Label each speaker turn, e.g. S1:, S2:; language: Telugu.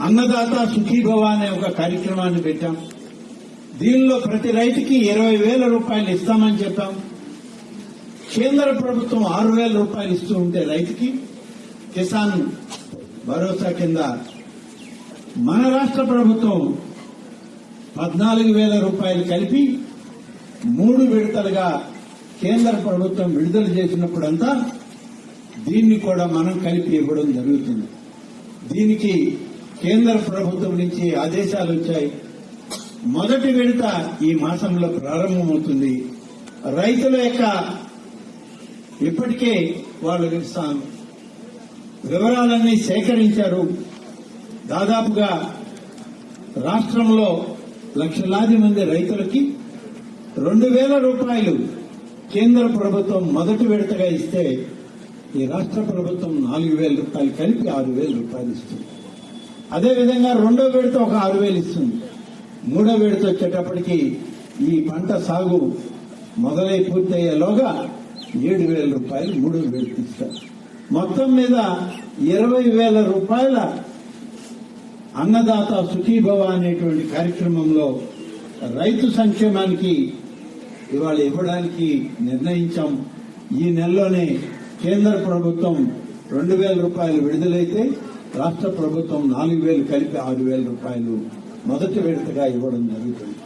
S1: అన్నదాత సుఖీభవ అనే ఒక కార్యక్రమాన్ని పెట్టాం. దీనిలో ప్రతి రైతుకి ఇరవై వేల రూపాయలు ఇస్తామని చెప్పాం. కేంద్ర ప్రభుత్వం ఆరు వేల రూపాయలు ఇస్తూ ఉంటే రైతుకి కిసాన్ భరోసా కింద మన రాష్ట్ర ప్రభుత్వం పద్నాలుగు వేల రూపాయలు కలిపి మూడు విడతలుగా కేంద్ర ప్రభుత్వం విడుదల చేసినప్పుడంతా దీన్ని కూడా మనం కలిపి ఇవ్వడం జరుగుతుంది. దీనికి కేంద్ర ప్రభుత్వం నుంచి ఆదేశాలు వచ్చాయి. మొదటి విడత ఈ మాసంలో ప్రారంభమవుతుంది. రైతుల యొక్క ఇప్పటికే వాళ్ళు వివరాలన్నీ సేకరించారు. దాదాపుగా రాష్ట్రంలో లక్షలాది మంది రైతులకి రెండు వేల రూపాయలు కేంద్ర ప్రభుత్వం మొదటి విడతగా ఇస్తే ఈ రాష్ట్ర ప్రభుత్వం నాలుగు వేల రూపాయలు కలిపి ఆరు వేల రూపాయలు ఇస్తుంది. అదేవిధంగా రెండో విడత ఒక ఆరు వేలు ఇస్తుంది. మూడో విడత వచ్చేటప్పటికి ఈ పంట సాగు మొదలై పూర్తయ్యేలోగా ఏడు వేల రూపాయలు మూడో విడత ఇస్తారు. మొత్తం మీద ఇరవై వేల రూపాయల అన్నదాత సుఖీభవ అనేటువంటి కార్యక్రమంలో రైతు సంక్షేమానికి ఇవాళ ఇవ్వడానికి నిర్ణయించాం. ఈ నెలలోనే కేంద్ర ప్రభుత్వం రెండు వేల రూపాయలు విడుదలైతే రాష్ట్ర ప్రభుత్వం నాలుగు వేలు కలిపి ఆరు వేల రూపాయలు మొదటి విడతగా ఇవ్వడం జరుగుతుంది.